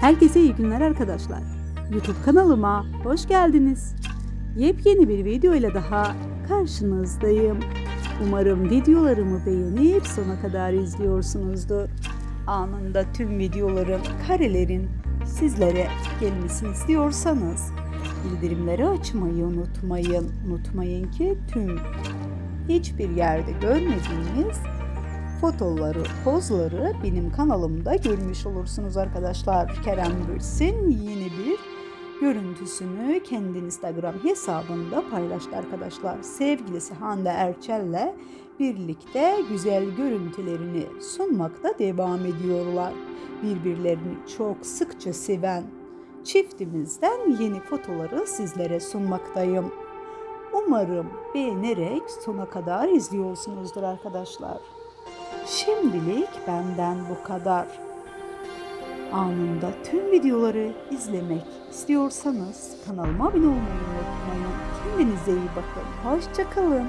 Herkese iyi günler arkadaşlar. YouTube kanalıma hoş geldiniz. Yepyeni bir video ile daha karşınızdayım. Umarım videolarımı beğenip sona kadar izliyorsunuzdur. Anında tüm videoların, karelerin sizlere gelmesini istiyorsanız bildirimleri açmayı unutmayın. Unutmayın ki tüm hiçbir yerde görmediğiniz fotoları, pozları benim kanalımda görmüş olursunuz arkadaşlar. Kerem Bürsin yeni bir görüntüsünü kendi Instagram hesabında paylaştı arkadaşlar. Sevgilisi Hande Erçel'le birlikte güzel görüntülerini sunmakta devam ediyorlar. Birbirlerini çok sıkça seven çiftimizden yeni fotoları sizlere sunmaktayım. Umarım beğenerek sona kadar izliyorsunuzdur arkadaşlar. Şimdilik benden bu kadar. Anında tüm videoları izlemek istiyorsanız kanalıma abone olmayı unutmayın. Kendinize iyi bakın. Hoşçakalın.